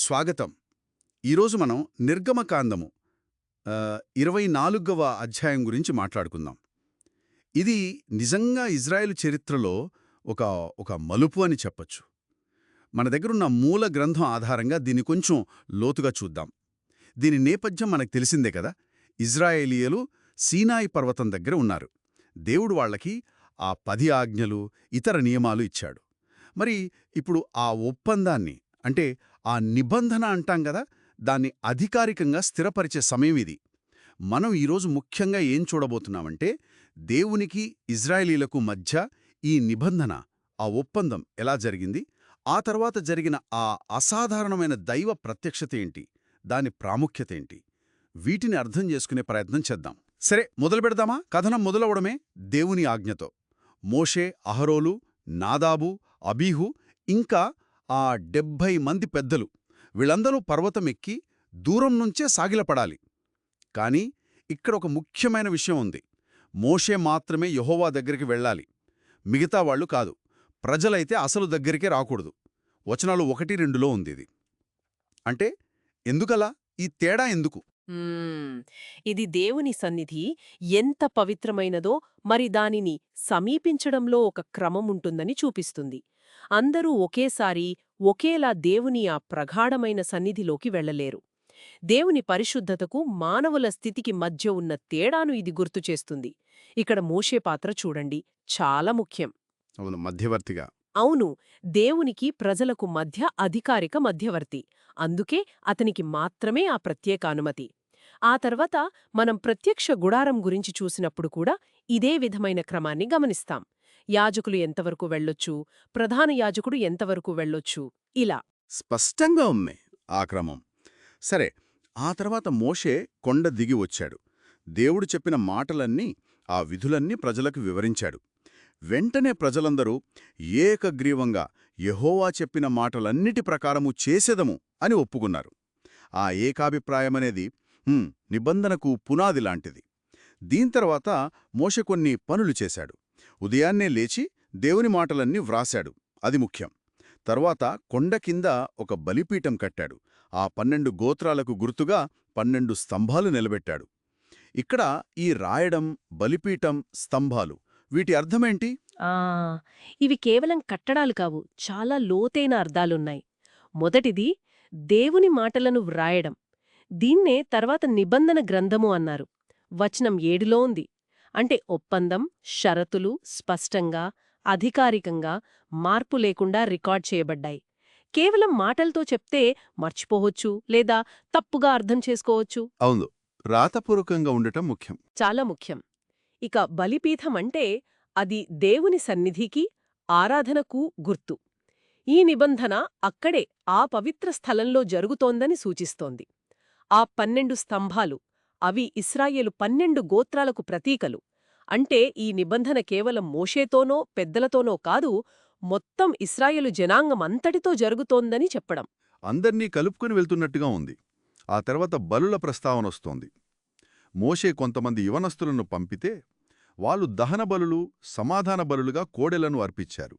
స్వాగతం. ఈరోజు మనం నిర్గమకాండము ఇరవై నాలుగవ అధ్యాయం గురించి మాట్లాడుకుందాం. ఇది నిజంగా ఇజ్రాయెల్ చరిత్రలో ఒక ఒక మలుపు అని చెప్పొచ్చు. మన దగ్గరున్న మూల గ్రంథం ఆధారంగా దీన్ని కొంచెం లోతుగా చూద్దాం. దీని నేపథ్యం మనకు తెలిసిందే కదా? ఇజ్రాయేలీయులు సీనాయి పర్వతం దగ్గర ఉన్నారు. దేవుడు వాళ్ళకి ఆ పది ఆజ్ఞలు ఇతర నియమాలు ఇచ్చాడు. మరి ఇప్పుడు ఆ ఒప్పందాన్ని అంటే ఆ నిబంధన అంటాం కదా దాన్ని అధికారికంగా స్థిరపరిచే సమయం ఇది. మనం ఈరోజు ముఖ్యంగా ఏం చూడబోతున్నామంటే దేవునికి ఇజ్రాయేలీలకు మధ్య ఈ నిబంధన ఆ ఒప్పందం ఎలా జరిగింది? ఆ తర్వాత జరిగిన ఆ అసాధారణమైన దైవ ప్రత్యక్షత ఏంటి? దాని ప్రాముఖ్యత ఏంటి? వీటిని అర్థం చేసుకునే ప్రయత్నం చేద్దాం. సరే మొదలు పెడదామా? కథనం మొదలవడమే దేవుని ఆజ్ఞతో. మోషే అహరోలు నాదాబు అబీహు ఇంకా ఆ డెబ్భై మంది పెద్దలు వీళ్ళందరూ పర్వతం ఎక్కి దూరం నుంచే సాగిలపడాలి. కాని ఇక్కడ ఒక ముఖ్యమైన విషయం ఉంది. మోషే మాత్రమే యెహోవా దగ్గరికి వెళ్ళాలి. మిగతా వాళ్ళు కాదు. ప్రజలైతే అసలు దగ్గరికే రాకూడదు. వచనాలు ఒకటి రెండులో ఉంది ఇది. అంటే ఎందుకలా? ఈ తేడా ఎందుకు? ఇది దేవుని సన్నిధి ఎంత పవిత్రమైనదో మరి దానిని సమీపించడంలో ఒక క్రమముంటుందని చూపిస్తుంది. అందరూ ఒకేసారి ఒకేలా దేవుని ఆ ప్రగాఢమైన సన్నిధిలోకి వెళ్ళలేరు. దేవుని పరిశుద్ధతకు మానవుల స్థితికి మధ్య ఉన్న తేడాను ఇది గుర్తుచేస్తుంది ఇక్కడ మోషే పాత్ర చూడండి చాలా ముఖ్యం. అవును మధ్యవర్తిగా. అవును దేవునికి ప్రజలకు మధ్య అధికారిక మధ్యవర్తి. అందుకే అతనికి మాత్రమే ఆ ప్రత్యేక అనుమతి. ఆ తర్వాత మనం ప్రత్యక్ష గుడారం గురించి చూసినప్పుడు కూడా ఇదే విధమైన క్రమాన్ని గమనిస్తాం. యాజకులు ఎంతవరకు వెళ్ళొచ్చు? ప్రధాన యాజకుడు ఎంతవరకు వెళ్ళొచ్చు? ఇలా. స్పష్టంగా ఉమ్మే ఆ క్రమం. సరే ఆ తర్వాత మోషే కొండ దిగి వచ్చాడు. దేవుడు చెప్పిన మాటలన్నీ ఆ విధులన్నీ ప్రజలకు వివరించాడు. వెంటనే ప్రజలందరూ ఏకగ్రీవంగా యహోవా చెప్పిన మాటలన్నిటి ప్రకారము చేసేదము అని ఒప్పుకున్నారు. ఆ ఏకాభిప్రాయమనేది నిబంధనకు పునాది లాంటిది. దీని తర్వాత మోష కొన్ని పనులు చేశాడు. ఉదయాన్నే లేచి దేవుని మాటలన్నీ వ్రాశాడు. అది ముఖ్యం. తర్వాత కొండ కింద ఒక బలిపీఠం కట్టాడు. ఆ పన్నెండు గోత్రాలకు గుర్తుగా పన్నెండు స్తంభాలు నిలబెట్టాడు. ఇక్కడ ఈ రాయడం బలిపీఠం స్తంభాలు వీటి అర్థమేంటి? ఆ ఇవి కేవలం కట్టడాలు కావు. చాలా లోతైన అర్థాలున్నాయి. మొదటిది దేవుని మాటలను వ్రాయడం. దీన్నే తర్వాత నిబంధన గ్రంథము అన్నారు. వచనం ఏడులో ఉంది. అంటే ఒప్పందం షరతులు స్పష్టంగా అధికారికంగా మార్పు లేకుండా రికార్డ్ చేయబడ్డాయి. కేవలం మాటలతో చెప్తే మర్చిపోవచ్చు లేదా తప్పుగా అర్థం చేసుకోవచ్చు? అవును. రాతపూర్వకంగా ఉండటం ముఖ్యం. చాలా ముఖ్యం. ఇక బలిపీఠం అంటే అది దేవుని సన్నిధికి ఆరాధనకు గుర్తు. ఈ నిబంధన అక్కడే ఆ పవిత్ర స్థలంలో జరుగుతోందని సూచిస్తోంది. ఆ పన్నెండు స్తంభాలు అవి ఇస్రాయేలు పన్నెండు గోత్రాలకు ప్రతీకలు. అంటే ఈ నిబంధన కేవలం మోషేతోనో పెద్దలతోనో కాదు మొత్తం ఇస్రాయేలు జనాంగమంతటితో జరుగుతోందని చెప్పడం. అందర్నీ కలుపుకుని వెళ్తున్నట్టుగా ఉంది. ఆ తర్వాత బలుల ప్రస్తావనొస్తోంది మోషే కొంతమంది యువనస్తులను పంపితే వాళ్ళు దహన బలులు సమాధాన బలులుగా కోడెలను అర్పించారు.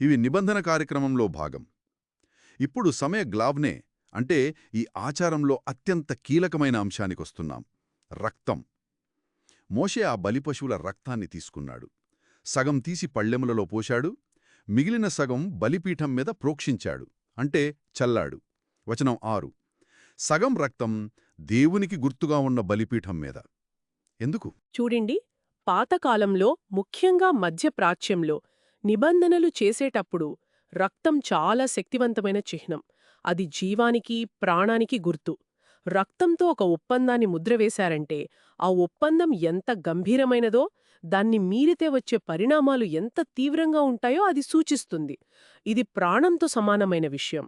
ఇవి నిబంధన కార్యక్రమంలో భాగం. ఇప్పుడు సమయ గ్లావ్నే అంటే ఈ ఆచారంలో అత్యంత కీలకమైన అంశానికొస్తున్నాం. రక్తం. మోషే ఆ బలిపశువుల రక్తాన్ని తీసుకున్నాడు. సగం తీసి పళ్ళెములలో పోశాడు. మిగిలిన సగం బలిపీఠం మీద ప్రోక్షించాడు. అంటే చల్లాడు. వచనం ఆరు. సగం రక్తం దేవునికి గుర్తుగా ఉన్న బలిపీఠం మీద. ఎందుకు? చూడండి. పాతకాలంలో ముఖ్యంగా మధ్యప్రాచ్యంలో నిబంధనలు చేసేటప్పుడు రక్తం చాలా శక్తివంతమైన చిహ్నం. అది జీవానికి ప్రాణానికి గుర్తు. రక్తంతో ఒక ఒప్పందాన్ని ముద్రవేశారంటే ఆ ఒప్పందం ఎంత గంభీరమైనదో దాన్ని మీరితే వచ్చే పరిణామాలు ఎంత తీవ్రంగా ఉంటాయో అది సూచిస్తుంది. ఇది ప్రాణంతో సమానమైన విషయం.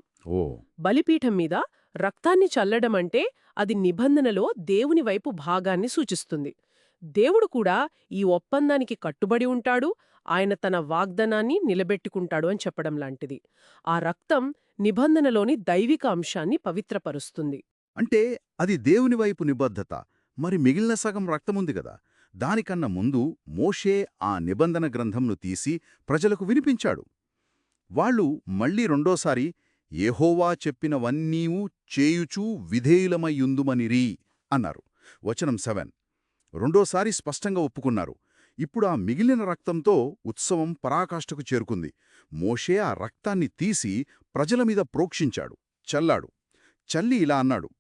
బలిపీఠం మీద రక్తాన్ని చల్లడమంటే అది నిబంధనలో దేవుని వైపు భాగాన్ని సూచిస్తుంది. దేవుడు కూడా ఈ ఒప్పందానికి కట్టుబడి ఉంటాడు ఆయన తన వాగ్దానాన్ని నిలబెట్టుకుంటాడు అని చెప్పడం లాంటిది. ఆ రక్తం నిబంధనలోని దైవిక అంశాన్ని పవిత్రపరుస్తుంది. అంటే అది దేవుని వైపు నిబద్ధత. మరి మిగిలిన సగం రక్తముంది కదా దానికన్నా ముందు మోషే ఆ నిబంధన గ్రంథంను తీసి ప్రజలకు వినిపించాడు. వాళ్ళు మళ్ళీ రెండోసారి ఏహోవా చెప్పినవన్నీవు చేయుచూ విధేయులమయ్యుందుమనిరీ అన్నారు. వచనం సెవెన్. రెండోసారి స్పష్టంగా ఒప్పుకున్నారు. ఇప్పుడు ఆ మిగిలిన రక్తంతో ఉత్సవం పరాకాష్ఠకు చేరుకుంది. మోషే ఆ రక్తాన్ని తీసి ప్రజల మీద ప్రోక్షించాడు. చల్లాడు. చల్లి ఇలా అన్నాడు.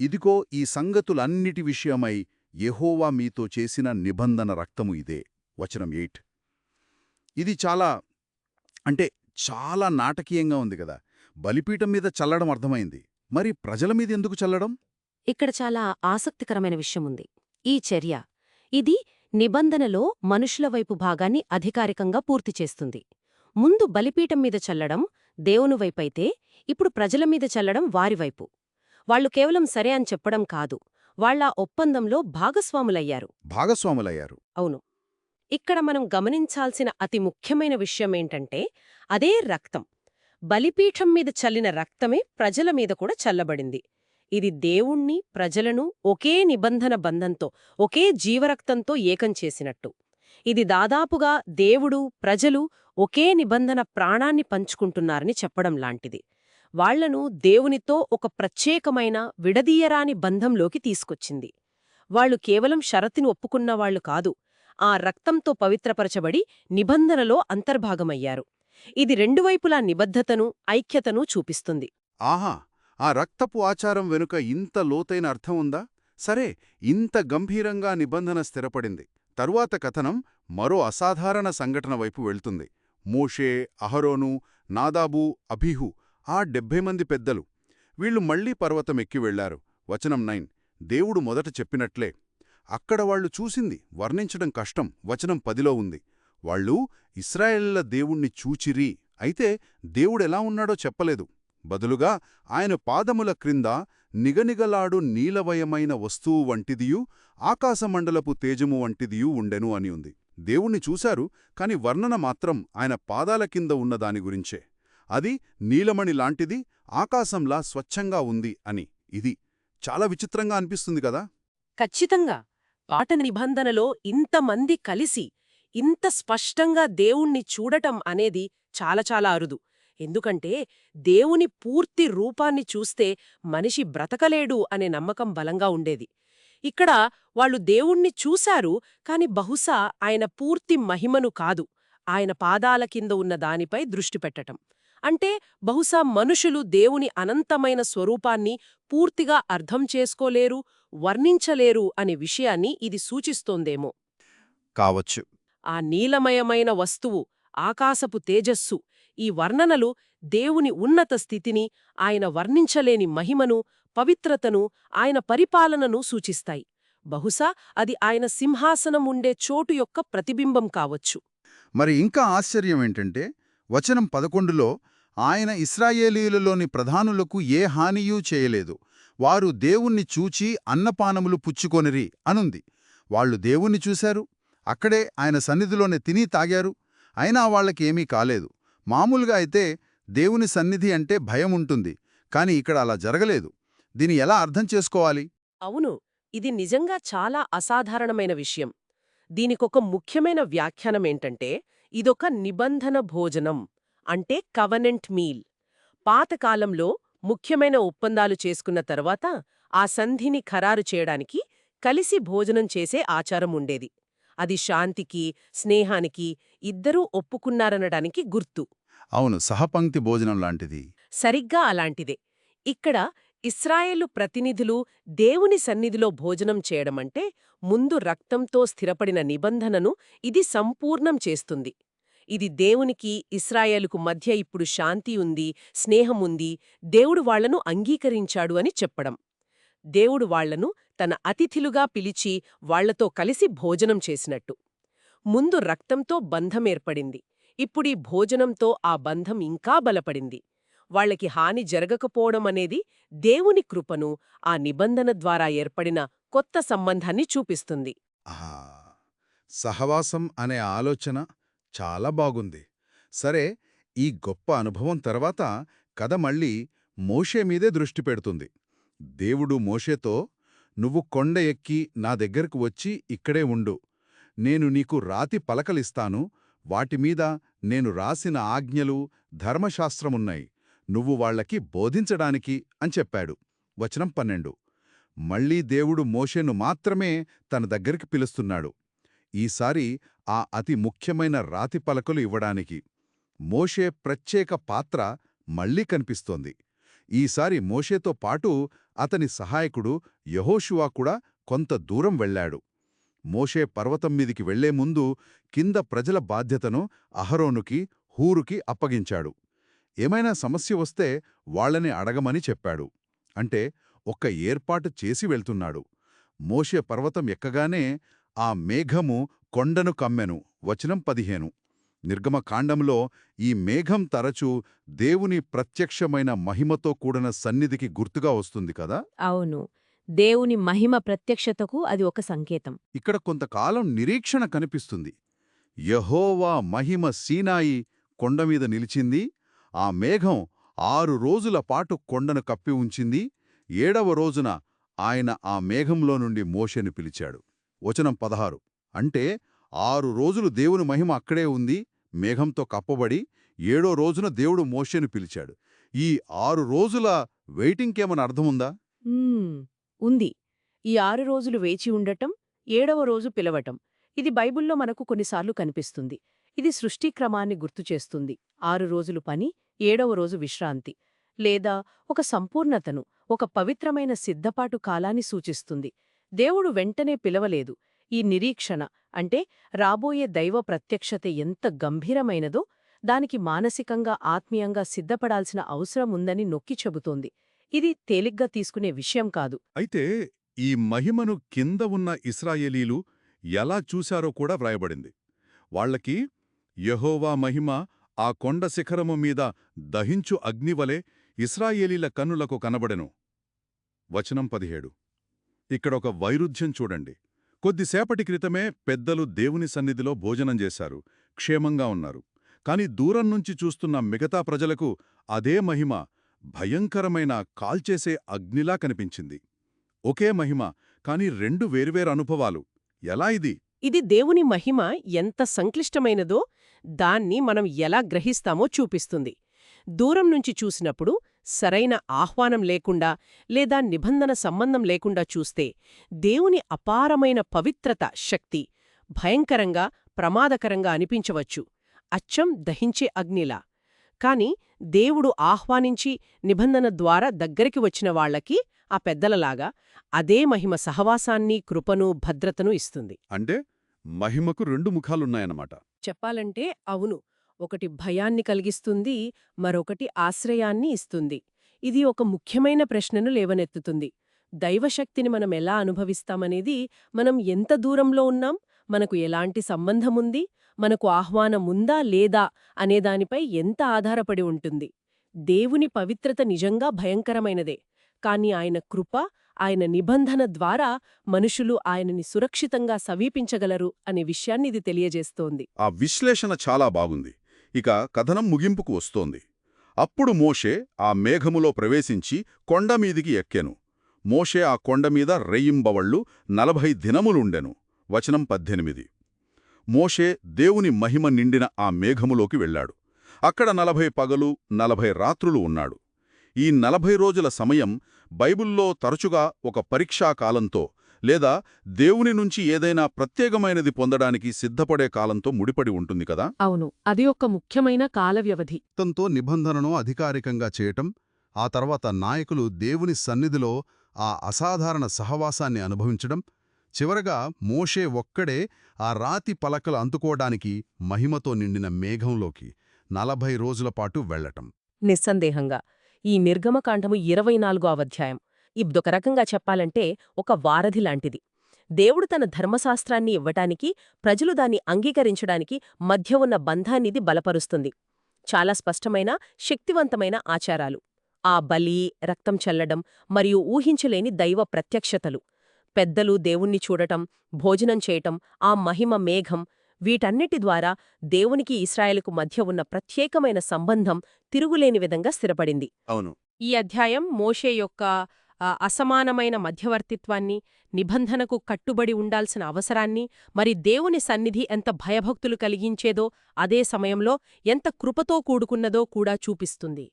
ఇదిగో ఈ సంగతులన్నిటి విషయమై యహోవా మీతో చేసిన నిబంధన రక్తము ఇదే. వచనం ఎయిట్. ఇది చాలా అంటే చాలా నాటకీయంగా ఉంది కదా. బలిపీఠం మీద చల్లడం అర్థమైంది. మరి ప్రజల మీద ఎందుకు చల్లడం? ఇక్కడ చాలా ఆసక్తికరమైన విషయం ఉంది. ఈ చర్య ఇది నిబంధనలో మనుషుల వైపు భాగాన్ని అధికారికంగా పూర్తి చేస్తుంది. ముందు బలిపీఠం మీద చల్లడం దేవుని వైపైతే ఇప్పుడు ప్రజల మీద చల్లడం వారివైపు వాళ్ళు కేవలం సరే అని చెప్పడం కాదు వాళ్ళ ఒప్పందంలో భాగస్వాములయ్యారు. భాగస్వాములయ్యారు. అవును. ఇక్కడ మనం గమనించాల్సిన అతి ముఖ్యమైన విషయమేంటంటే అదే రక్తం. బలిపీఠం మీద చల్లిన రక్తమే ప్రజల మీద కూడా చల్లబడింది. ఇది దేవుణ్ణి ప్రజలను ఒకే నిబంధన బంధంతో ఒకే జీవరక్తంతో ఏకం చేసినట్టు. ఇది దాదాపుగా దేవుడు ప్రజలు ఒకే నిబంధన ప్రాణాన్ని పంచుకుంటున్నారని చెప్పడం లాంటిది. వాళ్ళను దేవునితో ఒక ప్రత్యేకమైన విడదీయరాని బంధంలోకి తీసుకొచ్చింది. వాళ్ళు కేవలం షరతిని ఒప్పుకున్నవాళ్ళు కాదు ఆ రక్తంతో పవిత్రపరచబడి నిబంధనలో అంతర్భాగమయ్యారు. ఇది రెండు వైపులా నిబద్ధతను ఐక్యతను చూపిస్తుంది. ఆహా! ఆ రక్తపు ఆచారం వెనుక ఇంత లోతైన అర్థం ఉందా? సరే ఇంత గంభీరంగా నిబంధన స్థిరపడింది. తరువాత కథనం మరో అసాధారణ సంఘటన వైపు వెళ్తుంది. మోషే అహరోను నాదాబు అభిహు ఆ డెబ్భై మంది పెద్దలు. వీళ్ళు మళ్ళీ పర్వతం ఎక్కి వెళ్ళారు వచనం నైన్. దేవుడు మొదట చెప్పినట్లే. అక్కడ వాళ్ళు చూసింది వర్ణించడం కష్టం. వచనం పదిలో ఉంది. వాళ్ళు ఇస్రాయేళ్ళ దేవుణ్ణి చూచిరి. అయితే దేవుడెలా ఉన్నాడో చెప్పలేదు. బదులుగా ఆయన పాదముల క్రింద నిగనిగలాడు నీలవయమైన వస్తువు వంటిదియు ఆకాశమండలపు తేజము వంటిదియూ ఉండెను అని ఉంది. దేవుణ్ణి చూశారు కాని వర్ణన మాత్రం ఆయన పాదాల కింద ఉన్న దాని గురించే. అది నీలమణి లాంటిది ఆకాశంలా స్వచ్ఛంగా ఉంది అని. ఇది చాలా విచిత్రంగా అనిపిస్తుంది కదా? ఖచ్చితంగా. పాట నిబంధనలో ఇంతమంది కలిసి ఇంత స్పష్టంగా దేవుణ్ణి చూడటం అనేది చాలా చాలా అరుదు. ఎందుకంటే దేవుని పూర్తి రూపాన్ని చూస్తే మనిషి బ్రతకలేడు అనే నమ్మకం బలంగా ఉండేది. ఇక్కడ వాళ్ళు దేవుణ్ణి చూశారు కాని బహుశా ఆయన పూర్తి మహిమను కాదు. ఆయన పాదాల కింద ఉన్న దానిపై దృష్టి పెట్టటం. అంటే బహుశా మనుషులు దేవుని అనంతమైన స్వరూపాన్ని పూర్తిగా అర్థం చేసుకోలేరు వర్ణించలేరు అనే విషయాన్ని ఇది సూచిస్తోందేమో. కావచ్చు. ఆ నీలమయమైన వస్తువు ఆకాశపు తేజస్సు ఈ వర్ణనలు దేవుని ఉన్నత స్థితిని ఆయన వర్ణించలేని మహిమను పవిత్రతను ఆయన పరిపాలనను సూచిస్తాయి. బహుశా అది ఆయన సింహాసనం ఉండే చోటు యొక్క ప్రతిబింబం కావచ్చు. మరి ఇంకా ఆశ్చర్యం ఏంటంటే వచనం పదకొండులో ఆయన ఇస్రాయేలీయులలోని ప్రధానులకు ఏ హానియూ చేయలేదు. వారు దేవుణ్ణి చూచి అన్నపానములు పుచ్చుకొనిరి అనుంది. వాళ్ళు దేవుణ్ణి చూశారు. అక్కడే ఆయన సన్నిధిలోనే తిని తాగారు. అయినా వాళ్ళకేమీ కాలేదు. మామూలుగా అయితే దేవుని సన్నిధి అంటే భయం ఉంటుంది కాని ఇక్కడ అలా జరగలేదు. దీని ఎలా అర్థం చేసుకోవాలి? అవును. ఇది నిజంగా చాలా అసాధారణమైన విషయం. దీనికొక ముఖ్యమైన వ్యాఖ్యానమేంటంటే ఇదొక నిబంధన భోజనం. అంటే కవనెంట్ మీల్. పాతకాలంలో ముఖ్యమైన ఒప్పందాలు చేసుకున్న తర్వాత ఆ సంధిని ఖరారు చేయడానికి కలిసి భోజనం చేసే ఆచారం ఉండేది. అది శాంతికి స్నేహానికి ఇద్దరూ ఒప్పుకున్నారనడానికి గుర్తు. అవును సహపంక్తి భోజనం లాంటిది. సరిగ్గా అలాంటిదే. ఇక్కడ ఇస్రాయేలు ప్రతినిధులు దేవుని సన్నిధిలో భోజనం చేయడమంటే ముందు రక్తంతో స్థిరపడిన నిబంధనను ఇది సంపూర్ణం చేస్తుంది. ఇది దేవునికి ఇస్రాయేలుకు మధ్య ఇప్పుడు శాంతి ఉంది స్నేహముంది దేవుడు వాళ్ళను అంగీకరించాడు అని చెప్పడం. దేవుడు వాళ్ళను తన అతిథిలుగా పిలిచి వాళ్ళతో కలిసి భోజనం చేసినట్టు. ముందు రక్తంతో బంధమేర్పడింది ఇప్పుడీ భోజనంతో ఆ బంధం ఇంకా బలపడింది. వాళ్ళకి హాని జరగకపోవడం అనేది దేవుని కృపను ఆ నిబంధన ద్వారా ఏర్పడిన కొత్త సంబంధాన్ని చూపిస్తుంది. సహవాసం అనే ఆలోచన చాలా బాగుంది. సరే ఈ గొప్ప అనుభవం తర్వాత కథ మళ్ళీ మోషే మీదే దృష్టి పెడుతుంది. దేవుడు మోషేతో నువ్వు కొండ ఎక్కి నా దగ్గరకు వచ్చి ఇక్కడే ఉండు. నేను నీకు రాతి పలకలిస్తాను. వాటిమీద నేను రాసిన ఆజ్ఞలు ధర్మశాస్త్రమున్నాయి. నువ్వు వాళ్ళకి బోధించడానికి అని చెప్పాడు. వచనం పన్నెండు. మళ్ళీ దేవుడు మోషేను మాత్రమే తన దగ్గరికి పిలుస్తున్నాడు. ఈసారి ఆ అతి ముఖ్యమైన రాతి పలకలు ఇవ్వడానికి. మోషే ప్రత్యేక పాత్ర మళ్ళీ కనిపిస్తోంది. ఈసారి మోషేతో పాటు అతని సహాయకుడు యహోషువా కూడా కొంత దూరం వెళ్ళాడు. మోషే పర్వతం మీదికి వెళ్ళే ముందు కింద ప్రజల బాధ్యతను అహరోనుకి హూరుకి అప్పగించాడు. ఏమైనా సమస్య వస్తే వాళ్ళని అడగమని చెప్పాడు. అంటే ఒక్క ఏర్పాటు చేసి వెళ్తున్నాడు. మోషే పర్వతం ఎక్కగానే ఆ మేఘము కొండను కమ్మెను. వచనం పదిహేను. నిర్గమకాండంలో ఈ మేఘం తరచూ దేవుని ప్రత్యక్షమైన మహిమతో కూడిన సన్నిధికి గుర్తుగా వస్తుంది కదా? అవును. దేవుని మహిమ ప్రత్యక్షతకు అది ఒక సంకేతం. ఇక్కడ కొంతకాలం నిరీక్షణ కనిపిస్తుంది. యహోవా మహిమ సీనాయి కొండమీద నిలిచింది. ఆ మేఘం ఆరు రోజుల పాటు కొండను కప్పి ఉంచింది. ఏడవ రోజున ఆయన ఆ మేఘంలో నుండి మోషేను పిలిచాడు. వచనం పదహారు. అంటే ఆరు రోజులు దేవుని మహిమ అక్కడే ఉంది మేఘంతో కప్పబడి ఏడో రోజున దేవుడు మోషేను పిలిచాడు. ఈ ఆరు రోజుల వెయిటింగ్కేమన్న అర్థముందా? ఉంది. ఈ ఆరు రోజులు వేచి ఉండటం ఏడవ రోజు పిలవటం ఇది బైబిల్లో మనకు కొన్నిసార్లు కనిపిస్తుంది. ఇది సృష్టిక్రమాన్ని గుర్తుచేస్తుంది ఆరు రోజులు పని ఏడవ రోజు విశ్రాంతి. లేదా ఒక సంపూర్ణతను ఒక పవిత్రమైన సిద్ధపాటు కాలాన్ని సూచిస్తుంది. దేవుడు వెంటనే పిలవలేదు. ఈ నిరీక్షణ అంటే రాబోయే దైవ ప్రత్యక్షత ఎంత గంభీరమైనదో దానికి మానసికంగా ఆత్మీయంగా సిద్ధపడాల్సిన అవసరం ఉందని నొక్కి చెబుతోంది. ఇది తేలిగ్గా తీసుకునే విషయం కాదు. అయితే ఈ మహిమను కింద ఉన్న ఇస్రాయేలీలు ఎలా చూశారో కూడా వ్రాయబడింది. వాళ్ళకి యహోవా మహిమ ఆ కొండ శిఖరము మీద దహించు అగ్నివలె ఇస్రాయేలీల కన్నులకు కనబడెను. వచనం పదిహేడు. ఇక్కడొక వైరుధ్యం చూడండి. కొద్దిసేపటి క్రితమే పెద్దలు దేవుని సన్నిధిలో భోజనం చేశారు. క్షేమంగా ఉన్నారు. కాని దూరం నుంచి చూస్తున్న మిగతా ప్రజలకు అదే మహిమ భయంకరమైన కాల్చేసే అగ్నిలా కనిపించింది. ఒకే మహిమ కాని రెండు వేర్వేరు అనుభవాలు. ఎలా ఇది? ఇది దేవుని మహిమ ఎంత సంక్లిష్టమైనదో దాన్ని మనం ఎలా గ్రహిస్తామో చూపిస్తుంది. దూరం నుంచి చూసినప్పుడు సరైన ఆహ్వానం లేకుండా లేదా నిబంధన సంబంధం లేకుండా చూస్తే దేవుని అపారమైన పవిత్రత శక్తి భయంకరంగా ప్రమాదకరంగా అనిపించవచ్చు. అచ్చం దహించే అగ్నిలా. కాని దేవుడు ఆహ్వానించి నిబంధన ద్వారా దగ్గరికి వచ్చిన వాళ్ళకి ఆ పెద్దలలాగా అదే మహిమ సహవాసాన్ని కృపను భద్రతను ఇస్తుంది. అంటే మహిమకు రెండు ముఖాలున్నాయన్నమాట. చెప్పాలంటే అవును. ఒకటి భయాన్ని కలిగిస్తుంది మరొకటి ఆశ్రయాన్ని ఇస్తుంది. ఇది ఒక ముఖ్యమైన ప్రశ్నను లేవనెత్తుతుంది. దైవశక్తిని మనం ఎలా అనుభవిస్తామనేది మనం ఎంత దూరంలో ఉన్నాం మనకు ఎలాంటి సంబంధముంది మనకు ఆహ్వానం ఉందా లేదా అనేదానిపై ఎంత ఆధారపడి ఉంటుంది. దేవుని పవిత్రత నిజంగా భయంకరమైనదే కాని ఆయన కృప ఆయన నిబంధన ద్వారా మనుషులు ఆయనని సురక్షితంగా సమీపించగలరు అనే విషయాన్ని ఇది తెలియజేస్తోంది. ఆ విశ్లేషణ చాలా బాగుంది. ఇక కథనం ముగింపుకు వస్తోంది. అప్పుడు మోషే ఆ మేఘములో ప్రవేశించి కొండమీదికి ఎక్కెను. మోషే ఆ కొండమీద రెయ్యింబవళ్ళు నలభై దినములుండెను. వచనం పద్దెనిమిది. మోషే దేవుని మహిమ నిండిన ఆ మేఘములోకి వెళ్ళాడు. అక్కడ నలభై పగలు నలభై రాత్రులు ఉన్నాడు. ఈ నలభై రోజుల సమయం బైబుల్లో తరచుగా ఒక పరీక్షాకాలంతో లేదా దేవుని నుంచి ఏదైనా ప్రత్యేకమైనది పొందడానికి సిద్ధపడే కాలంతో ముడిపడి ఉంటుంది కదా? అవును. అది ఒక ముఖ్యమైన కాల వ్యవధి. మొత్తంతో నిబంధనను అధికారికంగా చేయటం ఆ తర్వాత నాయకులు దేవుని సన్నిధిలో ఆ అసాధారణ సహవాసాన్ని అనుభవించడం చివరగా మోషే ఒక్కడే ఆ రాతి పలకలు అందుకోవడానికి మహిమతో నిండిన మేఘంలోకి నలభై రోజుల పాటు వెళ్ళటం నిస్సందేహంగా. ఈ నిర్గమకాండము ఇరవై నాలుగో అధ్యాయం. ఇదొక రకంగా చెప్పాలంటే ఒక వారధి లాంటిది. దేవుడు తన ధర్మశాస్త్రాన్ని ఇవ్వటానికి ప్రజలు దాన్ని అంగీకరించడానికి మధ్య ఉన్న బంధాన్నిది బలపరుస్తుంది. చాలా స్పష్టమైన శక్తివంతమైన ఆచారాలు. ఆ బలి రక్తం చల్లడం మరియు ఊహించలేని దైవ ప్రత్యక్షతలు. పెద్దలు దేవుణ్ణి చూడటం భోజనం చేయటం ఆ మహిమ మేఘం వీటన్నిటి ద్వారా దేవునికి ఇస్రాయేలుకు మధ్య ఉన్న ప్రత్యేకమైన సంబంధం తిరుగులేని విధంగా స్థిరపడింది. అవును. ఈ అధ్యాయం మోషే యొక్క అసమానమైన మధ్యవర్తిత్వాన్ని నిబంధనకు కట్టుబడి ఉండాల్సిన అవసరాన్ని మరి దేవుని సన్నిధి ఎంత భయభక్తులు కలిగించేదో అదే సమయంలో ఎంత కృపతో కూడుకున్నదో కూడా చూపిస్తుంది.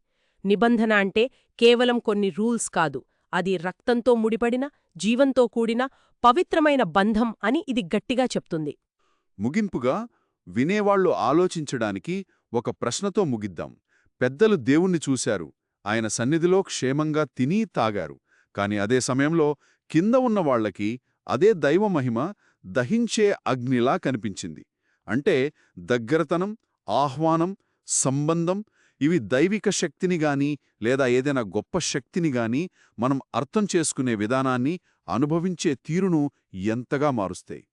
నిబంధన అంటే కేవలం కొన్ని రూల్స్ కాదు అది రక్తంతో ముడిపడిన జీవంతో కూడిన పవిత్రమైన బంధం అని ఇది గట్టిగా చెప్తుంది. ముగింపుగా వినేవాళ్ళు ఆలోచించడానికి ఒక ప్రశ్నతో ముగిద్దాం. పెద్దలు దేవుణ్ణి చూశారు ఆయన సన్నిధిలో క్షేమంగా తిని తాగారు. కాని అదే సమయంలో కింద ఉన్నవాళ్ళకి అదే దైవ మహిమ దహించే అగ్నిలా కనిపించింది. అంటే దగ్గరతనం ఆహ్వానం సంబంధం ఇవి దైవిక శక్తిని గాని లేదా ఏదైనా గొప్ప శక్తిని గాని మనం అర్థం చేసుకునే విధానాన్ని అనుభవించే తీరును ఎంతగా మారుస్తాయి.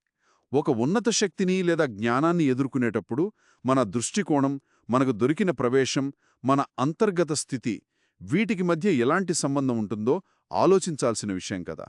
ఒక ఉన్నత శక్తిని లేదా జ్ఞానాన్ని ఎదుర్కొనేటప్పుడు మన దృష్టికోణం మనకు దొరికిన ప్రవేశం మన అంతర్గత స్థితి వీటికి మధ్య ఎలాంటి సంబంధం ఉంటుందో ఆలోచించాల్సిన విషయం కదా.